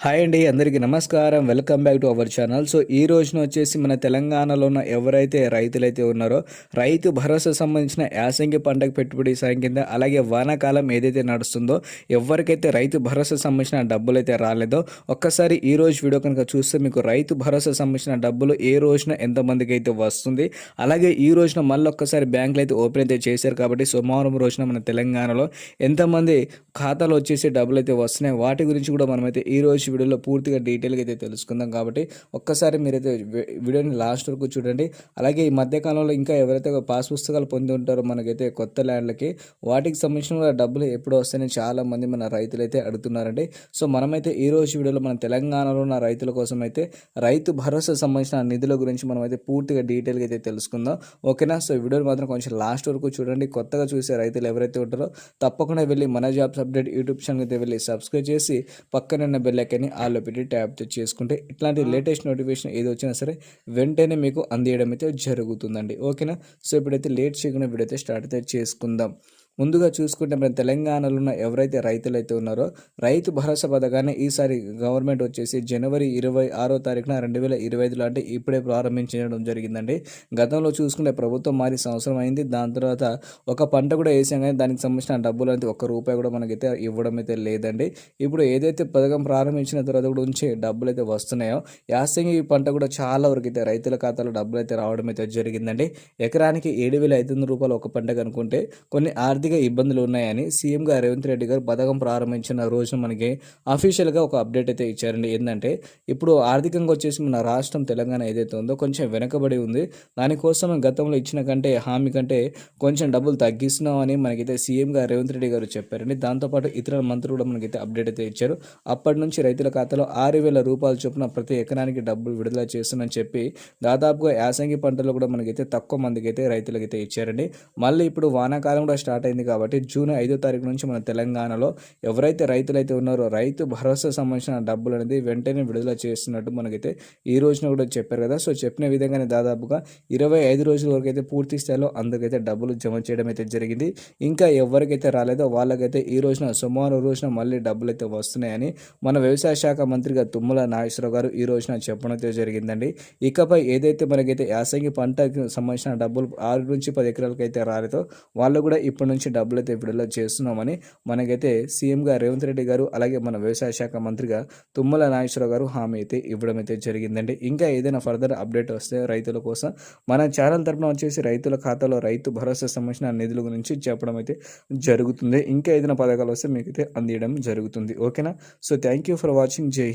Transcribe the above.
Hi అండి అందరికీ నమస్కారం. Welcome back to our channel. So ఈ రోజున వచ్చేసి మన తెలంగాణలో ఉన్న ఎవరైతే రైతులైతే ఉన్నారో రైతు భరోసా సంబంధించిన యాసంగి పంటకు పెట్టుబడి సాయం కింద అలాగే వానాకాలం ఏదైతే నడుస్తుందో ఎవరికైతే రైతు భరోసా సంబంధించిన డబ్బులు అయితే రాలేదో ఒక్కసారి ఈ రోజు వీడియో కనుక చూస్తే మీకు రైతు భరోసా సంబంధించిన డబ్బులు ఏ రోజున ఎంతమందికి అయితే వస్తుంది అలాగే ఈ రోజున మళ్ళీ ఒక్కసారి బ్యాంకులు అయితే ఓపెన్ అయితే చేశారు కాబట్టి సోమవారం రోజున మన తెలంగాణలో ఎంతమంది ఖాతాలో వచ్చేసి డబ్బులు అయితే వస్తున్నాయి వాటి గురించి కూడా మనమైతే ఈ రోజు వీడియోలో పూర్తిగా డీటెయిల్గా అయితే తెలుసుకుందాం కాబట్టి ఒక్కసారి మీరైతే వీడియోని లాస్ట్ వరకు చూడండి. అలాగే ఈ మధ్యకాలంలో ఇంకా ఎవరైతే పాస్ పుస్తకాలు పొంది ఉంటారో మనకైతే కొత్త ల్యాండ్లకి వాటికి సంబంధించిన డబ్బులు ఎప్పుడు వస్తాయని చాలామంది మన రైతులు అయితే అడుగుతున్నారండి. సో మనమైతే ఈ రోజు వీడియోలో మన తెలంగాణలో ఉన్న రైతుల కోసం అయితే రైతు భరోసా సంబంధించిన నిధుల గురించి మనమైతే పూర్తిగా డీటెయిల్గా అయితే తెలుసుకుందాం. ఓకేనా? సో వీడియోని మాత్రం కొంచెం లాస్ట్ వరకు చూడండి. కొత్తగా చూసే రైతులు ఎవరైతే ఉంటారో తప్పకుండా వెళ్ళి మన జాబ్స్ అప్డేట్ యూట్యూబ్ ఛానల్ అయితే వెళ్ళి సబ్స్క్రైబ్ చేసి పక్కనున్న బెల్ ఐకాన్ని ఆల్లో పెట్టి ట్యాప్ చేసుకుంటే ఇట్లాంటి లేటెస్ట్ నోటిఫికేషన్ ఏది వచ్చినా సరే వెంటనే మీకు అందియడం అయితే జరుగుతుందండి. ఓకేనా? సో ఇప్పుడైతే లేట్ చేయకుండా వీడియో అయితే స్టార్ట్ అయితే చేసుకుందాం. ముందుగా చూసుకుంటే మన తెలంగాణలో ఉన్న ఎవరైతే రైతులు అయితే ఉన్నారో రైతు భరోసా పథకాన్ని ఈసారి గవర్నమెంట్ వచ్చేసి జనవరి ఇరవై ఆరో తారీఖున రెండు వేల ఇరవై ఐదులో అంటే ఇప్పుడే ప్రారంభించడం జరిగిందండి. గతంలో చూసుకుంటే ప్రభుత్వం మారి సంవత్సరం అయింది. దాని తర్వాత ఒక పంట కూడా వేసాం కానీ దానికి సంబంధించిన డబ్బులు అనేది ఒక్క రూపాయి కూడా మనకైతే ఇవ్వడం అయితే లేదండి. ఇప్పుడు ఏదైతే పథకం ప్రారంభించిన తర్వాత కూడా ఉంచి డబ్బులు అయితే వస్తున్నాయో యాసంగి పంట కూడా చాలా వరకు అయితే రైతుల ఖాతాలో డబ్బులు అయితే రావడం అయితే జరిగిందండి. ఎకరానికి ఏడు వేల ఐదు వందల రూపాయలు ఒక పంట కనుకుంటే కొన్ని ఆర్థిక ఇబ్బందులు ఉన్నాయని సీఎం గారు రేవంత్ రెడ్డి గారు పథకం ప్రారంభించిన రోజున మనకి అఫీషియల్గా ఒక అప్డేట్ అయితే ఇచ్చారండి. ఏంటంటే ఇప్పుడు ఆర్థికంగా వచ్చేసి మన రాష్ట్రం తెలంగాణ ఏదైతే ఉందో కొంచెం వెనకబడి ఉంది. దానికోసం గతంలో ఇచ్చిన కంటే హామీ కంటే కొంచెం డబ్బులు తగ్గిస్తున్నామని మనకైతే సీఎం గారు రేవంత్ రెడ్డి గారు చెప్పారండి. దాంతోపాటు ఇతర మంత్రులు కూడా మనకైతే అప్డేట్ అయితే ఇచ్చారు. అప్పటి నుంచి రైతుల ఖాతాలో ఆరు వేల రూపాయలు చొప్పున ప్రతి ఎకరానికి డబ్బులు విడుదల చేస్తున్నని చెప్పి దాదాపుగా యాసంగి పంటలు కూడా మనకైతే తక్కువ మందికి అయితే రైతులకైతే ఇచ్చారండి. మళ్ళీ ఇప్పుడు వానాకాలం కూడా స్టార్ట్ అయింది కాబట్టి జూన్ ఐదో తారీఖు నుంచి మన తెలంగాణలో ఎవరైతే రైతులైతే ఉన్నారో రైతు భరోసా సంబంధించిన డబ్బులు అనేది వెంటనే విడుదల చేస్తున్నట్టు మనకైతే ఈ రోజున కూడా చెప్పారు కదా. సో చెప్పిన విధంగానే దాదాపుగా ఇరవై ఐదు రోజుల వరకు అయితే పూర్తి స్థాయిలో అందరికైతే డబ్బులు జమ చేయడం అయితే జరిగింది. ఇంకా ఎవరికైతే రాలేదో వాళ్ళకైతే ఈ రోజున సోమవారం రోజున మళ్ళీ డబ్బులు అయితే వస్తున్నాయని మన వ్యవసాయ శాఖ మంత్రిగా తుమ్మల నాగేశ్వరరావు గారు ఈ రోజున చెప్పడం అయితే జరిగిందండి. ఇకపై ఏదైతే మనకైతే యాసంగి పంటకు సంబంధించిన డబ్బులు ఆరు నుంచి పది ఎకరాలకైతే అయితే రాలేదో వాళ్ళు కూడా ఇప్పటి నుంచి డబ్బులు అయితే విడుదల చేస్తున్నామని మనకైతే సీఎంగా రేవంత్ రెడ్డి గారు అలాగే మన వ్యవసాయ శాఖ మంత్రిగా తుమ్మల నాగేశ్వరరావు గారు హామీ అయితే ఇవ్వడం అయితే జరిగిందండి. ఇంకా ఏదైనా ఫర్దర్ అప్డేట్ వస్తే రైతుల కోసం మన ఛానల్ తరపున వచ్చేసి రైతుల ఖాతాలో రైతు భరోసా సంబంధించిన నిధుల గురించి చెప్పడం అయితే జరుగుతుంది. ఇంకా ఏదైనా పథకాలు వస్తే మీకు అయితే అందియడం జరుగుతుంది. ఓకేనా? So thank you for watching జై హింద్.